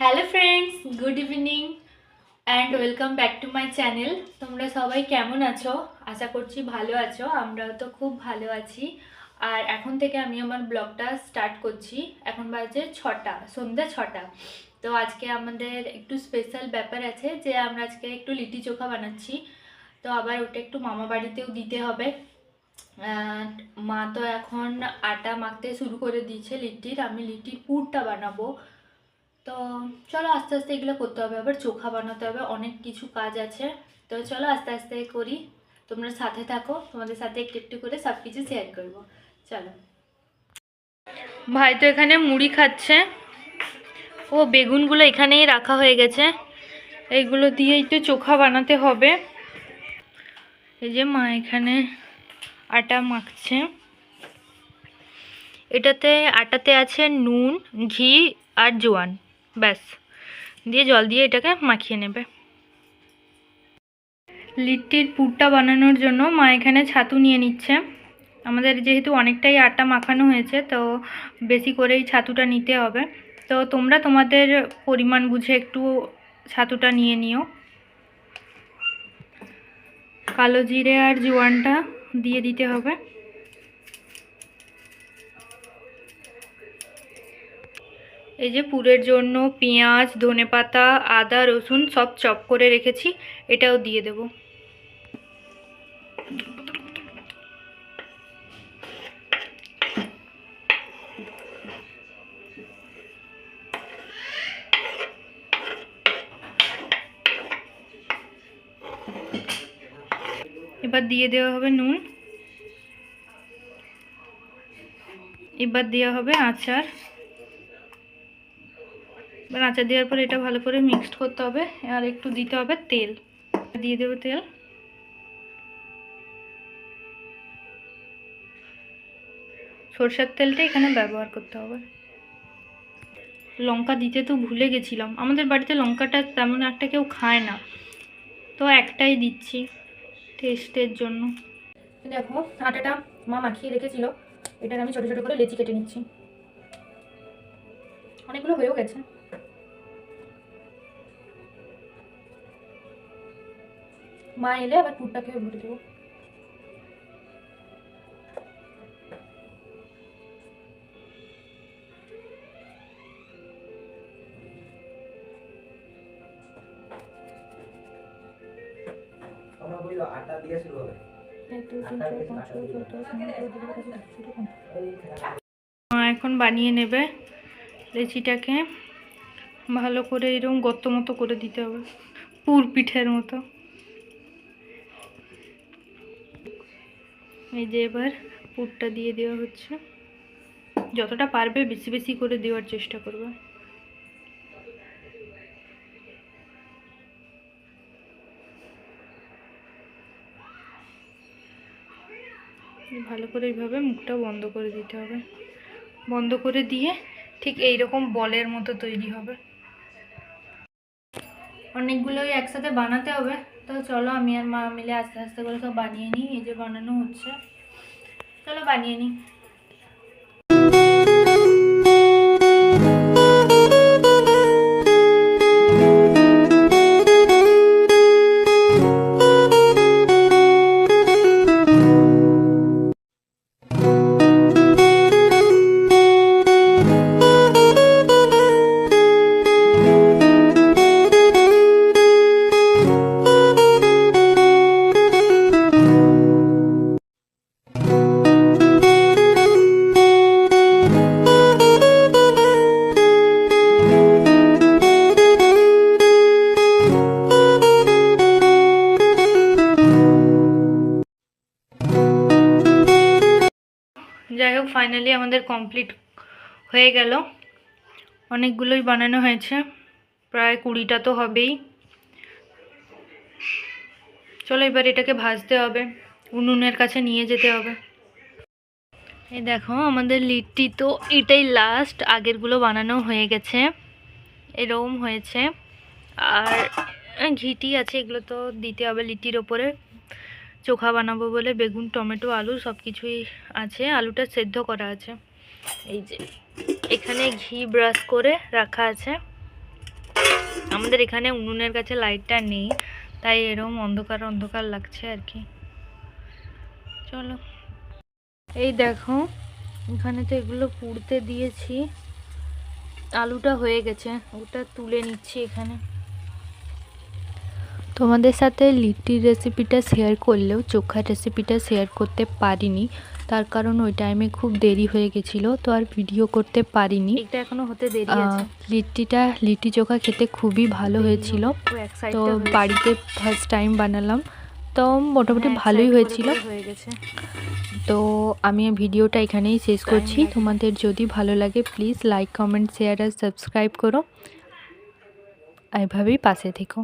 Hello friends good evening and welcome back to my channel তোমরা সবাই কেমন আছো? আশা করছি ভালো আছো, আমরাও তো খুব ভালো আছি। আর এখন থেকে আমি আমার ব্লগটা স্টার্ট করছি। এখন বাজে ছটা, সন্ধ্যা ছটা। তো আজকে আমাদের একটু স্পেশাল ব্যাপার আছে যে আমরা আজকে একটু লিটি চোখা বানাচ্ছি। তো আবার ওটা একটু মামা বাড়িতেও দিতে হবে। মা তো এখন আটা মাখতে শুরু করে দিয়েছে লিট্টির। আমি লিট্টির পুরটা বানাবো। তো চলো আস্তে আস্তে এগুলো করতে হবে, আবার চোখা বানাতে হবে, অনেক কিছু কাজ আছে। তো চলো আস্তে আস্তে করি। তোমরা সাথে থাকো, তোমাদের সাথে একটু একটু করে সব কিছু শেয়ার করব। চলো। ভাই তো এখানে মুড়ি খাচ্ছে। ও, বেগুনগুলো এখানেই রাখা হয়ে গেছে। এইগুলো দিয়ে একটু চোখা বানাতে হবে। এই যে মা এখানে আটা মাখছে। এটাতে, আটাতে আছে নুন, ঘি আর জোয়ান। ব্যাস। দিয়ে জল দিয়ে এটাকে মাখিয়ে নেবে। লিট্টির পুরটা বানানোর জন্য মা এখানে ছাতু নিয়ে নিচ্ছে। আমাদের যেহেতু অনেকটাই আটা মাখানো হয়েছে, তো বেশি করেই ছাতুটা নিতে হবে। তো তোমরা তোমাদের পরিমাণ বুঝে একটু ছাতুটা নিয়ে নিও। কালো জিরে আর জোয়ানটা দিয়ে দিতে হবে। এই যে পুরের জন্য পেঁয়াজ, ধনেপাতা, আদা, রসুন সব চপ করে রেখেছি, এটাও দিয়ে দেব। এবার দিয়ে দেওয়া হবে নুন। এবার দেওয়া হবে আচার। এবার আচার দেওয়ার পর এটা ভালো করে মিক্সড করতে হবে, আর একটু দিতে হবে তেল। দিয়ে দেবো তেল। সরষের তেলটা এখানে ব্যবহার করতে হবে। লঙ্কা দিতে তো ভুলে গেছিলাম। আমাদের বাড়িতে লঙ্কাটা তেমন একটা কেউ খায় না। তো একটাই দিচ্ছি টেস্টের জন্য। দেখো, আটাটা মা মাখিয়ে রেখেছিল। এটার আমি ছোটো ছোটো করে লেচি কেটে নিচ্ছি। অনেকগুলো হয়েও গেছে। মা এলে আবার পুরটাকে ভরে দেবো আটা দিয়ে শুরু হবে এখন বানিয়ে নেবে লেচিটাকে ভালো করে এরকম গর্ত মতো করে দিতে হবে পুর পিঠের মতো এই যে এবার পুরটা দিয়ে দেওয়া হচ্ছে। যতটা পারবে বেশি বেশি করে দেওয়ার চেষ্টা করবে। ভালো করে এইভাবে মুখটা বন্ধ করে দিতে হবে। বন্ধ করে দিয়ে ঠিক এই রকম বলের মতো তৈরি হবে। অনেকগুলোই একসাথে বানাতে হবে। তো চলো আমি আর মা মিলে আস্তে আস্তে করে সব বানিয়ে নিই, এই যে বানানো হচ্ছে। চলো বানিয়ে নিই। যাই হোক ফাইনালি আমাদের কমপ্লিট হয়ে গেল। অনেকগুলোই বানানো হয়েছে। প্রায় কুড়িটা তো হবেই। চলো এবার এটাকে ভাজতে হবে। উনুনের কাছে নিয়ে যেতে হবে। এই দেখো, আমাদের লিট্টি তো এটাই লাস্ট আগেরগুলো বানানো হয়ে গেছে। এরকম হয়েছে। আর ঘিটি আছে, এগুলো তো দিতে হবে লিট্টির ওপরে। চোখা বানাবো বলে বেগুন, টমেটো, আলু সব কিছুই আছে। আলুটা সেদ্ধ করা আছে। এই যে, এখানে ঘি ব্রাশ করে রাখা আছে। আমাদের এখানে উনুনের কাছে লাইটটা নেই, তাই এরকম অন্ধকার অন্ধকার লাগছে আর কি। চলো। এই দেখো, এখানে তো এগুলো পুড়তে দিয়েছি। আলুটা হয়ে গেছে, ওটা তুলে নিচ্ছি এখানে। তোমাদের সাথে লিট্টির রেসিপিটা শেয়ার করলেও চোখার রেসিপিটা শেয়ার করতে পারিনি। তার কারণ ওই টাইমে খুব দেরি হয়ে গেছিল তো আর ভিডিও করতে পারিনি। এটা এখনও হতে দেরি আছে। লিট্টিটা লিট্টি চোখা খেতে খুবই ভালো হয়েছিল। তো বাড়িতে ফার্স্ট টাইম বানালাম। তো মোটামুটি হ্যাঁ, ভালোই হয়েছিল। হয়ে গেছে। তো আমি ভিডিওটা এখানেই শেষ করছি। তোমাদের যদি ভালো লাগে প্লিজ লাইক কমেন্ট শেয়ার আর সাবস্ক্রাইব করো। এভাবেই পাশে থেকো।